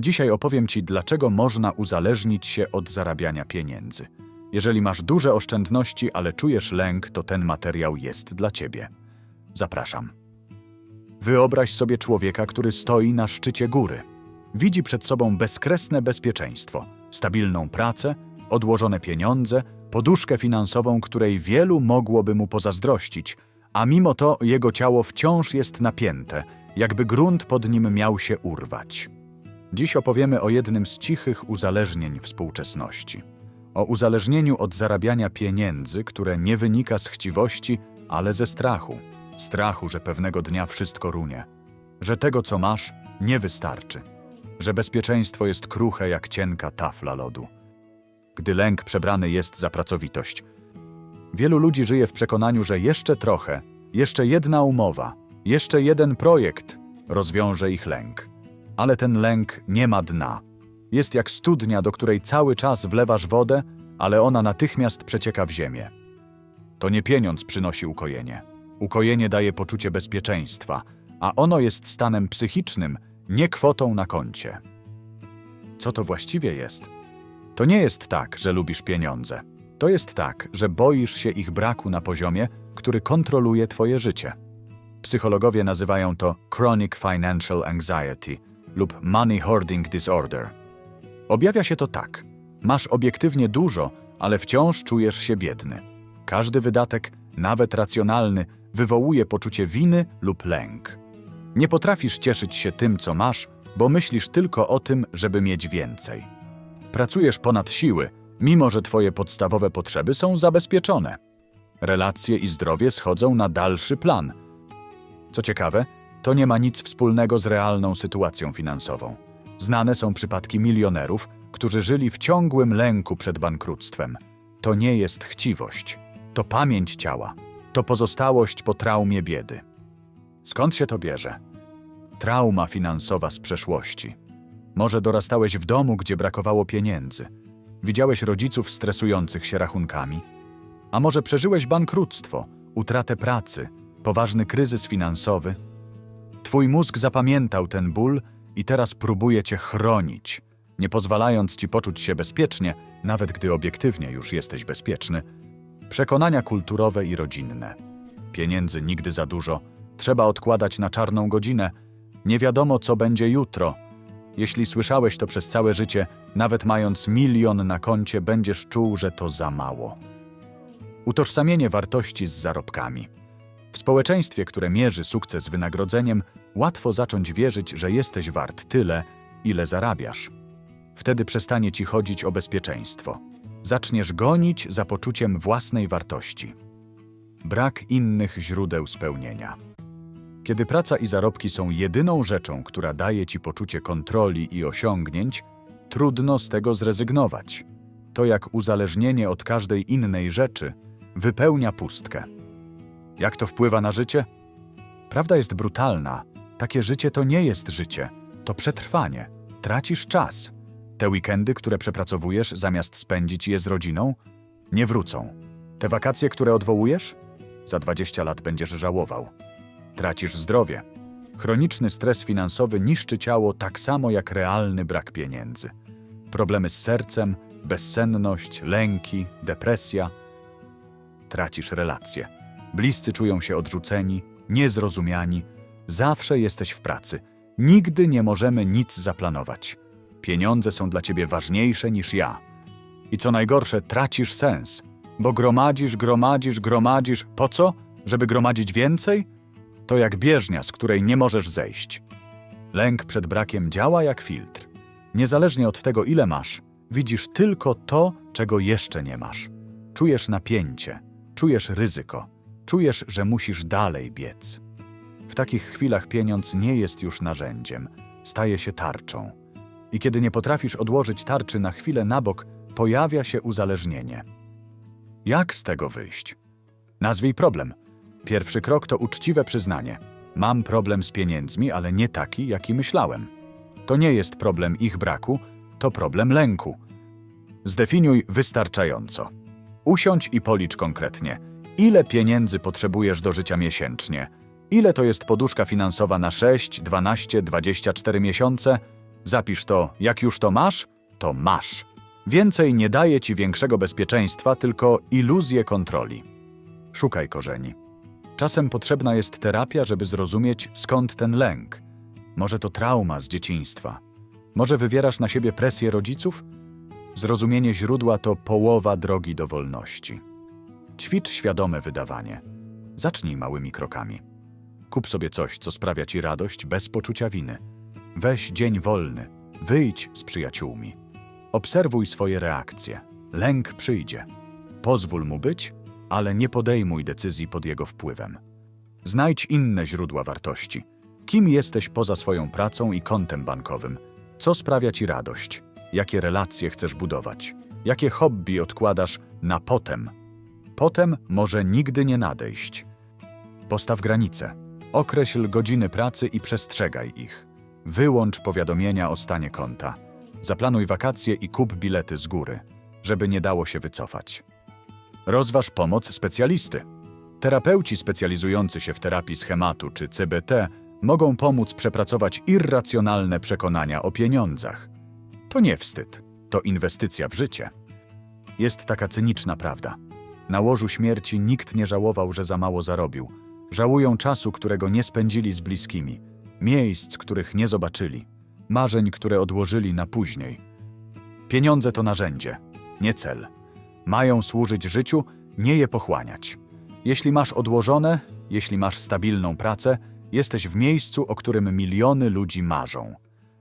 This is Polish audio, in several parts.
Dzisiaj opowiem Ci, dlaczego można uzależnić się od zarabiania pieniędzy. Jeżeli masz duże oszczędności, ale czujesz lęk, to ten materiał jest dla Ciebie. Zapraszam. Wyobraź sobie człowieka, który stoi na szczycie góry. Widzi przed sobą bezkresne bezpieczeństwo, stabilną pracę, odłożone pieniądze, poduszkę finansową, której wielu mogłoby mu pozazdrościć, a mimo to jego ciało wciąż jest napięte, jakby grunt pod nim miał się urwać. Dziś opowiemy o jednym z cichych uzależnień współczesności. O uzależnieniu od zarabiania pieniędzy, które nie wynika z chciwości, ale ze strachu. Strachu, że pewnego dnia wszystko runie, że tego, co masz, nie wystarczy, że bezpieczeństwo jest kruche jak cienka tafla lodu. Gdy lęk przebrany jest za pracowitość. Wielu ludzi żyje w przekonaniu, że jeszcze trochę, jeszcze jedna umowa, jeszcze jeden projekt rozwiąże ich lęk. Ale ten lęk nie ma dna. Jest jak studnia, do której cały czas wlewasz wodę, ale ona natychmiast przecieka w ziemię. To nie pieniądz przynosi ukojenie. Ukojenie daje poczucie bezpieczeństwa, a ono jest stanem psychicznym, nie kwotą na koncie. Co to właściwie jest? To nie jest tak, że lubisz pieniądze. To jest tak, że boisz się ich braku na poziomie, który kontroluje Twoje życie. Psychologowie nazywają to chronic financial anxiety lub money hoarding disorder. Objawia się to tak: masz obiektywnie dużo, ale wciąż czujesz się biedny. Każdy wydatek, nawet racjonalny, wywołuje poczucie winy lub lęk. Nie potrafisz cieszyć się tym, co masz, bo myślisz tylko o tym, żeby mieć więcej. Pracujesz ponad siły, mimo że twoje podstawowe potrzeby są zabezpieczone. Relacje i zdrowie schodzą na dalszy plan. Co ciekawe, to nie ma nic wspólnego z realną sytuacją finansową. Znane są przypadki milionerów, którzy żyli w ciągłym lęku przed bankructwem. To nie jest chciwość, to pamięć ciała, to pozostałość po traumie biedy. Skąd się to bierze? Trauma finansowa z przeszłości. Może dorastałeś w domu, gdzie brakowało pieniędzy. Widziałeś rodziców stresujących się rachunkami. A może przeżyłeś bankructwo, utratę pracy, poważny kryzys finansowy? Twój mózg zapamiętał ten ból i teraz próbuje cię chronić, nie pozwalając ci poczuć się bezpiecznie, nawet gdy obiektywnie już jesteś bezpieczny. Przekonania kulturowe i rodzinne. Pieniędzy nigdy za dużo, trzeba odkładać na czarną godzinę, nie wiadomo co będzie jutro. Jeśli słyszałeś to przez całe życie, nawet mając milion na koncie, będziesz czuł, że to za mało. Utożsamienie wartości z zarobkami. W społeczeństwie, które mierzy sukces wynagrodzeniem, łatwo zacząć wierzyć, że jesteś wart tyle, ile zarabiasz. Wtedy przestanie ci chodzić o bezpieczeństwo. Zaczniesz gonić za poczuciem własnej wartości. Brak innych źródeł spełnienia. Kiedy praca i zarobki są jedyną rzeczą, która daje ci poczucie kontroli i osiągnięć, trudno z tego zrezygnować. To jak uzależnienie od każdej innej rzeczy wypełnia pustkę. Jak to wpływa na życie? Prawda jest brutalna. Takie życie to nie jest życie, to przetrwanie. Tracisz czas. Te weekendy, które przepracowujesz, zamiast spędzić je z rodziną, nie wrócą. Te wakacje, które odwołujesz, za 20 lat będziesz żałował. Tracisz zdrowie. Chroniczny stres finansowy niszczy ciało tak samo jak realny brak pieniędzy. Problemy z sercem, bezsenność, lęki, depresja. Tracisz relacje. Bliscy czują się odrzuceni, niezrozumiani. Zawsze jesteś w pracy. Nigdy nie możemy nic zaplanować. Pieniądze są dla ciebie ważniejsze niż ja. I co najgorsze, tracisz sens, bo gromadzisz, gromadzisz, gromadzisz. Po co? Żeby gromadzić więcej? To jak bieżnia, z której nie możesz zejść. Lęk przed brakiem działa jak filtr. Niezależnie od tego, ile masz, widzisz tylko to, czego jeszcze nie masz. Czujesz napięcie, czujesz ryzyko, czujesz, że musisz dalej biec. W takich chwilach pieniądz nie jest już narzędziem, staje się tarczą. I kiedy nie potrafisz odłożyć tarczy na chwilę na bok, pojawia się uzależnienie. Jak z tego wyjść? Nazwij problem. Pierwszy krok to uczciwe przyznanie. Mam problem z pieniędzmi, ale nie taki, jaki myślałem. To nie jest problem ich braku, to problem lęku. Zdefiniuj wystarczająco. Usiądź i policz konkretnie. Ile pieniędzy potrzebujesz do życia miesięcznie? Ile to jest poduszka finansowa na 6, 12, 24 miesiące? Zapisz to, jak już to masz, to masz. Więcej nie daje ci większego bezpieczeństwa, tylko iluzję kontroli. Szukaj korzeni. Czasem potrzebna jest terapia, żeby zrozumieć, skąd ten lęk. Może to trauma z dzieciństwa. Może wywierasz na siebie presję rodziców? Zrozumienie źródła to połowa drogi do wolności. Ćwicz świadome wydawanie. Zacznij małymi krokami. Kup sobie coś, co sprawia ci radość bez poczucia winy. Weź dzień wolny. Wyjdź z przyjaciółmi. Obserwuj swoje reakcje. Lęk przyjdzie. Pozwól mu być, ale nie podejmuj decyzji pod jego wpływem. Znajdź inne źródła wartości. Kim jesteś poza swoją pracą i kontem bankowym? Co sprawia ci radość? Jakie relacje chcesz budować? Jakie hobby odkładasz na potem? Potem może nigdy nie nadejść. Postaw granice. Określ godziny pracy i przestrzegaj ich. Wyłącz powiadomienia o stanie konta. Zaplanuj wakacje i kup bilety z góry, żeby nie dało się wycofać. Rozważ pomoc specjalisty. Terapeuci specjalizujący się w terapii schematu czy CBT mogą pomóc przepracować irracjonalne przekonania o pieniądzach. To nie wstyd, to inwestycja w życie. Jest taka cyniczna prawda. Na łożu śmierci nikt nie żałował, że za mało zarobił. Żałują czasu, którego nie spędzili z bliskimi, miejsc, których nie zobaczyli, marzeń, które odłożyli na później. Pieniądze to narzędzie, nie cel. Mają służyć życiu, nie je pochłaniać. Jeśli masz odłożone, jeśli masz stabilną pracę, jesteś w miejscu, o którym miliony ludzi marzą.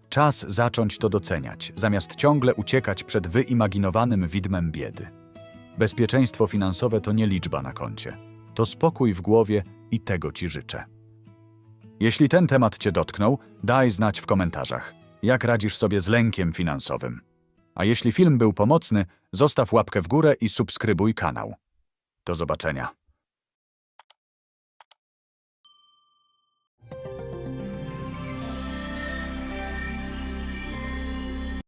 Czas zacząć to doceniać, zamiast ciągle uciekać przed wyimaginowanym widmem biedy. Bezpieczeństwo finansowe to nie liczba na koncie. To spokój w głowie i tego Ci życzę. Jeśli ten temat Cię dotknął, daj znać w komentarzach, jak radzisz sobie z lękiem finansowym. A jeśli film był pomocny, zostaw łapkę w górę i subskrybuj kanał. Do zobaczenia.